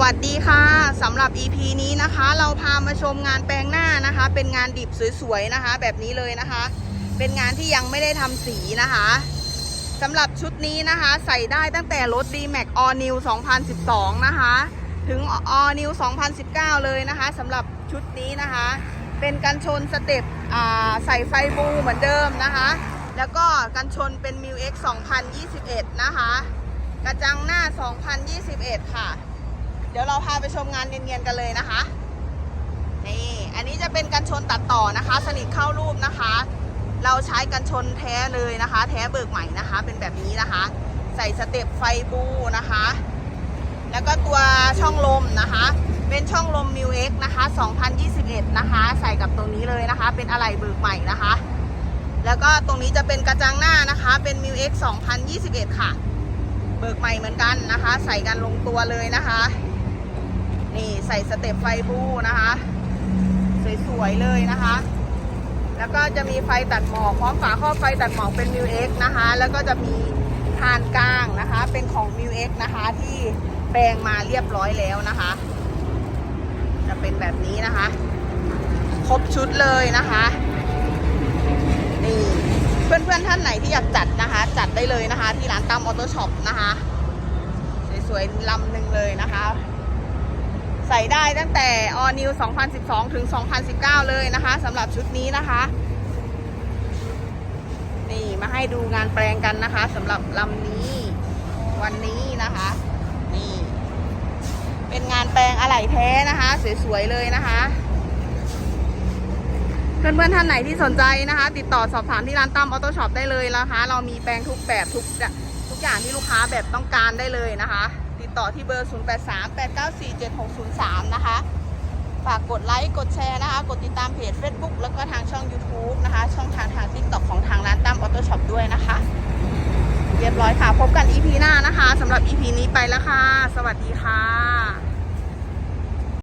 วัสดีค่ะสำหรับ EP นี้นะคะ เราพามาชมงานแปลงหน้านะคะ เป็นงานดิบสวยๆนะคะ แบบนี้เลยนะคะ เป็นงานที่ยังไม่ได้ทำสีนะคะสำหรับชุดนี้นะคะ ใส่ได้ตั้งแต่รถ D-Max All New 2012 นะคะ ถึง All New 2019 เลยนะคะสำหรับชุดนี้นะคะ เป็นกันชนสเต็ปใส่ไฟบูเหมือนเดิมนะคะ แล้วก็กันชนเป็น m i u X 2021 นะคะ กระจังหน้า 2021 ค่ะ เดี๋ยวเราพาไปชมงานเนียนๆกันเลยนะคะนี่อันนี้จะเป็นกันชนตัดต่อนะคะ สนิทเข้ารูปนะคะ เราใช้กันชนแท้เลยนะคะ แท้เบิกใหม่นะคะ เป็นแบบนี้นะคะ ใส่สเต็ปไฟบูนะคะ แล้วก็ตัวช่องลมนะคะ เป็นช่องลม m i u X นะคะ 2021 นะคะ ใส่กับตรงนี้เลยนะคะ เป็นอะไหล่เบิกใหม่นะคะ แล้วก็ตรงนี้จะเป็นกระจังหน้านะคะ เป็น m i u X 2021 ค่ะ เบิกใหม่เหมือนกันนะคะ ใส่กันลงตัวเลยนะคะ นี่ใส่สเต็ปไฟบูนะคะ สวยๆเลยนะคะ แล้วก็จะมีไฟตัดหมอกพร้อมฝาครอบไฟตัดหมอกเป็น m i u X นะคะ แล้วก็จะมีพานกลางนะคะ เป็นของ m i u X นะคะที่แปลงมาเรียบร้อยแล้วนะคะ จะเป็นแบบนี้นะคะ ครบชุดเลยนะคะนี่เพื่อนๆท่านไหนที่อยากจัดนะคะ จัดได้เลยนะคะ ที่ร้านตั้มออโต้ช็อปนะคะ สวยๆลำหนึ่งเลยนะคะ ได้ตั้งแต่ออนิว2012 ถึง 2019 เลยนะคะสำหรับชุดนี้นะคะ นี่มาให้ดูงานแปลงกันนะคะสำหรับลำนี้วันนี้นะคะ นี่ เป็นงานแปลงอะไหล่แท้นะคะ สวยๆเลยนะคะเพื่อนๆท่านไหนที่สนใจนะคะ ติดต่อสอบถามที่ร้านตั้มออโต้ช็อปได้เลยนะคะ เรามีแปลงทุกแบบทุกทุกอย่างที่ลูกค้าแบบต้องการได้เลยนะคะ ติดต่อที่เบอร์ 0838947603 นะคะ ฝากกดไลค์กดแชร์นะคะ กดติดตามเพจ Facebook แล้วก็ทางช่อง YouTube นะคะ ช่องทางทาง TikTok ของทางร้านตั้มออโต้ช็อปด้วยนะคะ เรียบร้อยค่ะ พบกัน EP หน้านะคะสำหรับ EP นี้ไปแล้วค่ะ สวัสดีค่ะ